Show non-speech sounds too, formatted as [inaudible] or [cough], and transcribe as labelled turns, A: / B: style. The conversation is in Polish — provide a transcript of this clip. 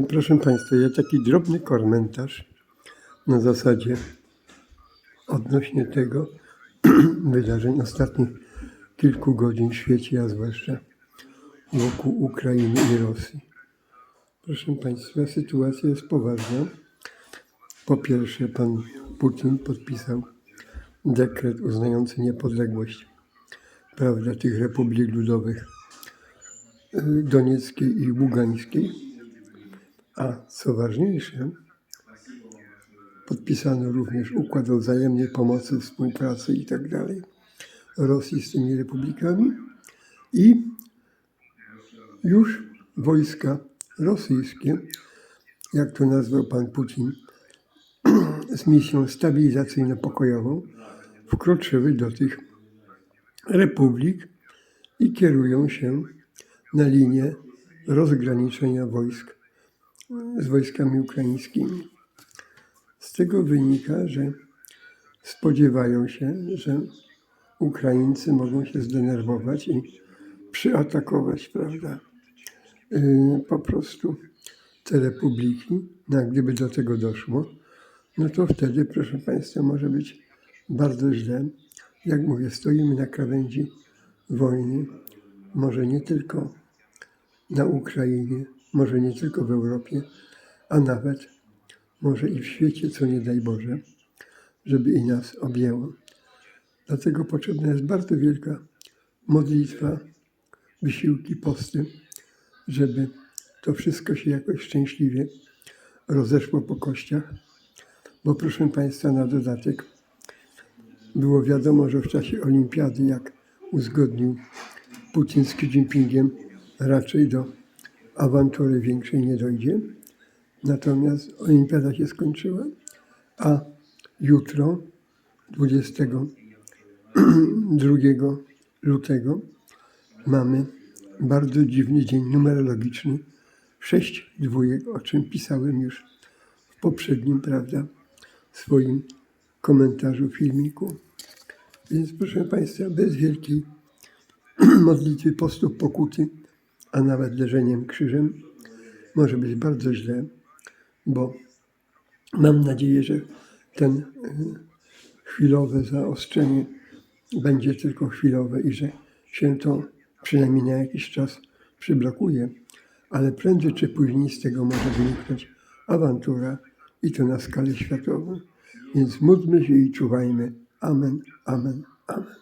A: Proszę Państwa, ja taki drobny komentarz na zasadzie odnośnie tego [clears throat] wydarzeń ostatnich kilku godzin w świecie, a zwłaszcza wokół Ukrainy i Rosji. Proszę Państwa, sytuacja jest poważna. Po pierwsze, pan Putin podpisał dekret uznający niepodległość prawda, tych republik ludowych y, Donieckiej i Ługańskiej. A co ważniejsze, podpisano również układ o wzajemnej pomocy, współpracy itd. Rosji z tymi republikami i już wojska rosyjskie, jak to nazwał pan Putin, [clears throat] z misją stabilizacyjno-pokojową, wkroczyły do tych republik i kierują się na linię rozgraniczenia wojsk z wojskami ukraińskimi. Z tego wynika, że spodziewają się, że Ukraińcy mogą się zdenerwować i przyatakować, prawda, yy, po prostu te republiki. No, gdyby do tego doszło, no to wtedy, proszę Państwa, może być bardzo źle. Jak mówię, stoimy na krawędzi wojny, może nie tylko na Ukrainie, może nie tylko w Europie, a nawet może i w świecie, co nie daj Boże, żeby i nas objęło. Dlatego potrzebna jest bardzo wielka modlitwa, wysiłki, posty, żeby to wszystko się jakoś szczęśliwie rozeszło po kościach. Bo proszę Państwa, na dodatek było wiadomo, że w czasie olimpiady, jak uzgodnił Putin z Xi Jinpingiem, raczej do awantury większej nie dojdzie. Natomiast olimpiada się skończyła, a jutro, 22 lutego, mamy bardzo dziwny dzień numerologiczny. Sześć dwójek, o czym pisałem już w poprzednim, prawda, swoim komentarzu, filmiku. Więc proszę Państwa, bez wielkiej [clears throat] modlitwy, postów, pokuty, a nawet leżeniem krzyżem, może być bardzo źle, bo mam nadzieję, że ten y, chwilowe zaostrzenie będzie tylko chwilowe i że się to przynajmniej na jakiś czas przyblokuje, ale prędzej czy później z tego może wyniknąć awantura i to na skalę światową. Więc módlmy się i czuwajmy. Amen, amen, amen.